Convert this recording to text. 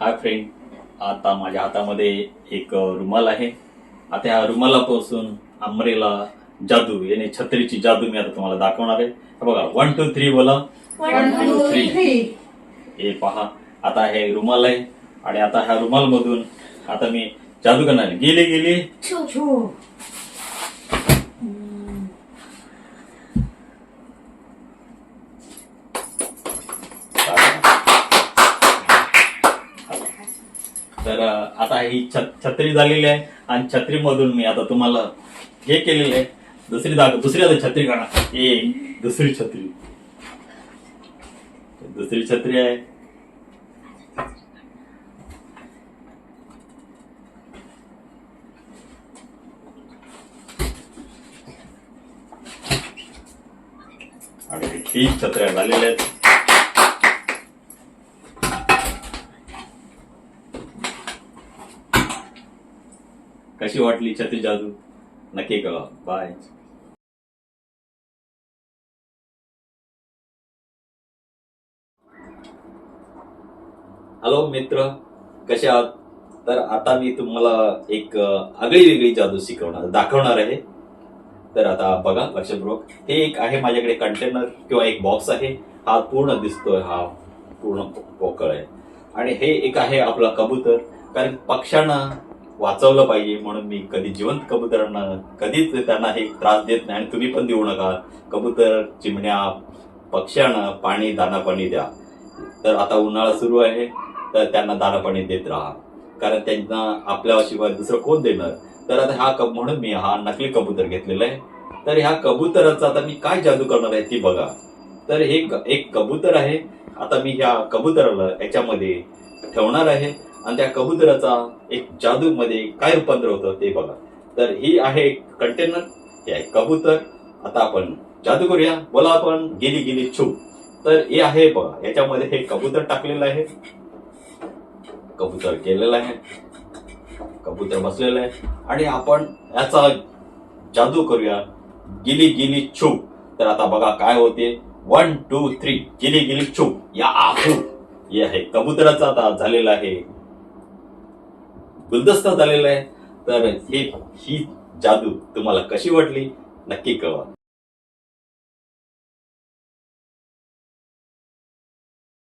Hi friend आता माझ्या हातामध्ये एक रुमाल आहे. आता ह्या रुमालापासून अमरेला जादू याने छत्रीची जादू मी आता तुम्हाला दाखवणार आहे. हे बघा वन टू थ्री बोला. वन टू थ्री हे पहा आता हे रुमाल आहे. आणि आता ह्या रुमाल मधून आता मी जादू करणार. गेली गेली. तर आता ही छत्री झालेली आहे आणि छत्रीमधून मी आता तुम्हाला हे केलेलं आहे. दुसरी दाख दुसरी आता छत्री काढा. एक दुसरी छत्री. दुसरी छत्री आहे. आणि तीन छत्र्या झालेल्या आहेत. कशी वाटली छत्री जादू नक्की कळवा. बाय हॅलो मित्र. कसे आहात? तर आता मी तुम्हाला एक आगळी वेगळी जादू शिकवणार दाखवणार आहे. तर आता बघा लक्षपूर्वक. हे एक आहे माझ्याकडे कंटेनर किंवा एक बॉक्स आहे. हा पूर्ण दिसतोय हा पूर्ण पोकळ आहे. आणि हे एक आहे आपला कबूतर. कारण पक्ष्यांना वाचवलं पाहिजे म्हणून मी कधी जिवंत कबुतरांना कधीच त्यांना हे त्रास देत नाही आणि तुम्ही पण देऊ नका. कबूतर चिमण्या पक्ष्यांना पाणी दाना पाणी द्या. तर आता उन्हाळा सुरू आहे तर त्यांना दाना पाणी देत राहा. कारण त्यांना आपल्याशिवाय दुसरं कोण देणार? तर आता हा कब म्हणून मी हा नकली कबूतर घेतलेला आहे. तर ह्या कबुतराचा आता मी काय जादू करणार आहे ती बघा. तर हे क- एक कबूतर आहे. आता मी ह्या कबुतराला याच्यामध्ये ठेवणार आहे. आणि त्या कबुतराचा एक जादू मध्ये काय रूपांतर होतं ते बघा. तर ही आहे कंटेनर हे आहे कबूतर. आता आपण जादू करूया. बोला आपण गेली गेली छू. तर हे आहे बघा याच्यामध्ये हे कबूतर टाकलेलं आहे. कबूतर केलेलं आहे. कबूतर बसलेलं आहे. आणि आपण याचा जादू करूया. गिली गिली छू. तर आता बघा काय होते. वन टू थ्री गिली गिली छू. या हे आहे कबुतराचा आता झालेला आहे. गुलदस्ता झालेला आहे. तर हे ही जादू तुम्हाला कशी वाटली? नक्की कळवा.